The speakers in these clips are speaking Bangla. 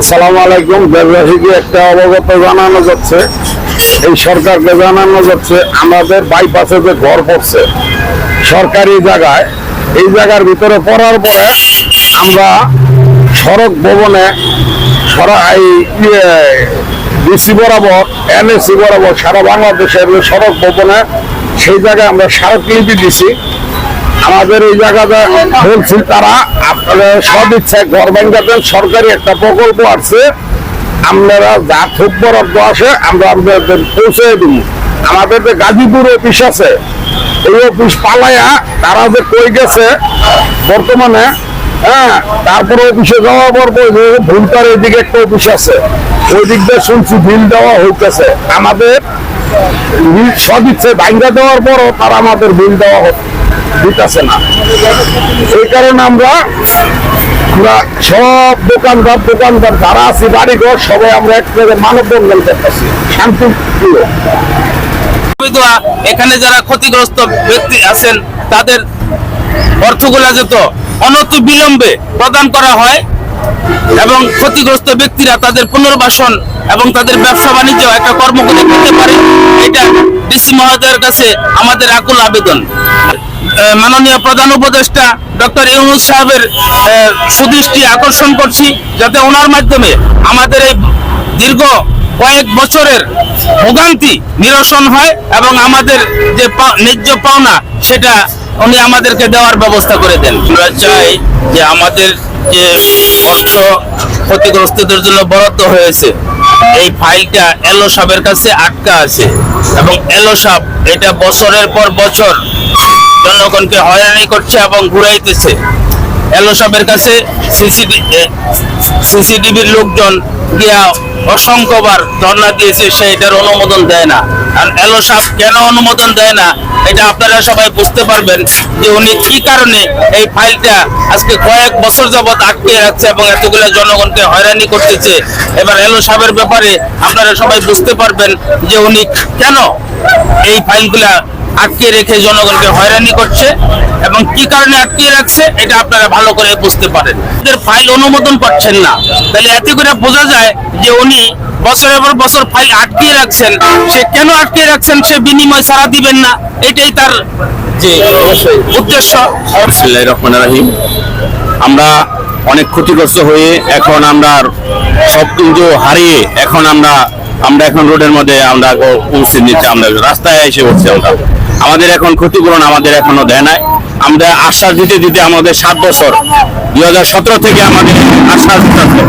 আসসালামু আলাইকুম। দেশবাসীকে একটা অবগত জানানো যাচ্ছে। এই সরকারকে জানানো যাচ্ছে, আমাদের বাইপাসে যে ঘর পড়ছে, সরকারি জায়গায়, এই জায়গার ভিতরে পড়ার পরে আমরা সড়ক ভবনে এই ডিসি বরাবর, এনএসি বরাবর সারা বাংলাদেশের সড়ক ভবনে, সেই জায়গায় আমরা স্মারকলিপি দিছি। আমাদের এই জায়গাটা বলছি তারা, আপনারা সব ইচ্ছায় ঘর ভাঙ্গাতেন সরকারি একটা প্রকল্প আছে। আপনারা যা খুব বরাদ্দ আসে, আমরা আপনাদের পৌঁছে দিব। আমাদের যে গাজীপুর অফিস আছে, এই অফিস পালাইয়া তারা যে কই গেছে, বর্তমানে হ্যাঁ তারপরে অফিসে যাওয়ার পর বলছে ভুলতার এইদিকে একটা অফিস আছে। ওই দিক দিয়ে শুনছি বিল দেওয়া হইতেছে। আমাদের বিল ভাঙ্গা দেওয়ার পরও তারা আমাদের বিল দেওয়া দিতেছে না। এই কারণে আমরা আমরা সব দোকানদার দোকানদার যারা আছি, বাড়িঘর, সবাই আমরা এক জায়গায় মানব করতেছি শান্তি এখানে যারা ক্ষতিগ্রস্ত ব্যক্তি আছেন, তাদের অর্থগুলা যেত অনত বিলম্বে প্রদান করা হয় এবং ক্ষতিগ্রস্ত ব্যক্তিরা তাদের পুনর্বাসন এবং তাদের ব্যবসা বাণিজ্য একটা কর্মকরী করতে পারে, এটা ডিসি মহোদয়ের কাছে আমাদের আকুল আবেদন। মাননীয় প্রধান উপদেষ্টা ডক্টর ইউনুস সাহেবের সুদৃষ্টি আকর্ষণ করছি যাতে ওনার মাধ্যমে আমাদের এই দীর্ঘ কয়েক বছরের ভোগান্তি নিরসন হয় এবং আমাদের যে ন্যায্য পাওনা সেটা উনি আমাদেরকে দেওয়ার ব্যবস্থা করে দেন। আমরা চাই যে আমাদের যে অর্থ ক্ষতিগ্রস্তদের জন্য বরাদ্দ হয়েছে, এই ফাইলটা এলো সাহের কাছে আটকা আছে এবং এলো সাপ এটা বছরের পর বছর জনগণকে হয়রানি করছে এবং ঘুরাইতেছে। এলো সাহেবের কাছে সিসিটিভির লোকজন গিয়া অসংখ্যবার ধর্ণা দিয়েছে, সে এটার অনুমোদন দেয় না। আর এলো সাহেব কেন অনুমোদন দেয় না, এটা আপনারা সবাই বুঝতে পারবেন যে উনি কি কারণে এই ফাইলটা আজকে কয়েক বছর যাবত আটকে রাখছে এবং এতগুলো জনগণকে হয়রানি করতেছে। এবার এলো সাহেবের ব্যাপারে আপনারা সবাই বুঝতে পারবেন যে উনি কেন এই ফাইলগুলা আটকে রেখে জনগণকে হয়রানি করছে এবং কি কারণে আটকে রাখছে এটা আপনারা ভালো করে বুঝতে পারেন। এদের ফাইল অনুমোদন পাচ্ছেন না। তাহলে এতে করে বোঝা যায় যে উনি বছরের পর বছর ফাইল আটকে রাখছেন। সে কেন আটকে রাখছেন সে বিনিময় ছাড়া দিবেন না এটাই তার যে উদ্দেশ্য। রহমানির রহিম। আমরা অনেক ক্ষতিগ্রস্ত হয়ে এখন আমরা সব কিন্তু হারিয়ে এখন আমরা আমরা এখন রোডের মধ্যে আমরা পৌঁছে নিচ্ছি, আমরা রাস্তায় এসে পড়ছি আমরা। আমাদের এখন ক্ষতিপূরণ আমাদের এখনও দেয় নাই। আমরা আশ্বাস দিতে দিতে আমাদের সাত বছর, দুই হাজার সতেরো থেকে আমাদের আশ্বাস দিতেছে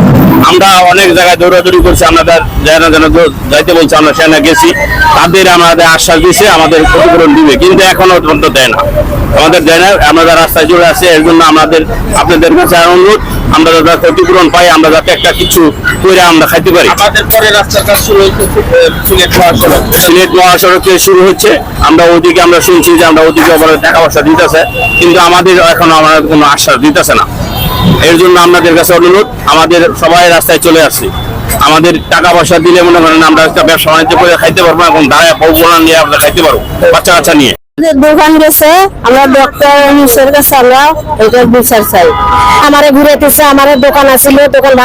আমরা অনেক জায়গায় দৌড়াদৌড়ি করছি, আমরা যেন যেন যাইতে বলছে, আমরা সেখানে গেছি। তাদের আমাদের আশ্বাস দিয়েছে আমাদের ক্ষতিপূরণ দিবে, কিন্তু এখনও পর্যন্ত দেয় না। আমাদের দেয় না, আমরা রাস্তায় জুড়ে আছে এর জন্য আমাদের আপনাদের কাছে অনুরোধ আমরা যাতে ক্ষতিপূরণ পাই আমরা যাতে একটা কিছু করে আমরা খাইতে পারি। আমাদের পরে রাস্তার কাজ শুরু সিলেট মহাসড়ক। সিলেট মহাসড়কে শুরু হচ্ছে। আমরা ওদিকে আমরা শুনছি যে আমরা ওদিকে আবার টাকা পয়সা দিতেছে কিন্তু আমাদের এখনও আমাদের কোনো আশ্বাস দিতেছে না। এর জন্য আপনাদের কাছে অনুরোধ আমাদের সবাই রাস্তায় চলে আসছি। আমাদের টাকা পয়সা দিলে মনে করেন আমরা একটা ব্যবসা বাণিজ্য করে খাইতে পারব এবং দাঁড়ায় পৌঁছানো নিয়ে আমরা খাইতে পারব বাচ্চা কাচ্চা নিয়ে। আমরা ঘুরেতেছে দোকান আছিল, দোকান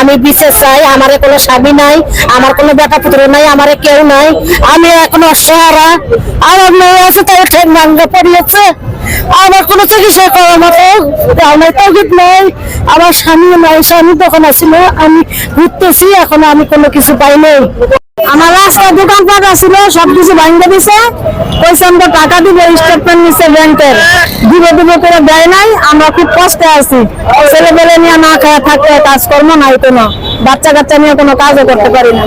আমি চাই, আমারে কোনো স্বামী নাই, আমার কোনো নাই কেউ নাই। আমি এখন আমার আছে ঠেক পড়িয়েছে আমার কোনো চিকিৎসা করার আমার নাই আমার স্বামী নাই স্বামী দোকান আছিল, আমি ঘুরতেছি, এখন আমি কোনো কিছু পাই নাই। আমার রাস্তায় দোকানপাট আছিল সবকিছু ভাঙে দিছে। পয়সা আমরা টাকা দিব স্টেটমেন্ট নিচ্ছে ব্যাংকের। দিব দিব করে দেয় নাই, আমরা খুব কষ্টে আছি। ছেলে পেলে নিয়ে না খায় থাকতে কাজকর্ম নাই কোনো। বাচ্চা কাচ্চা নিয়ে কোনো কাজও করতে পারি না।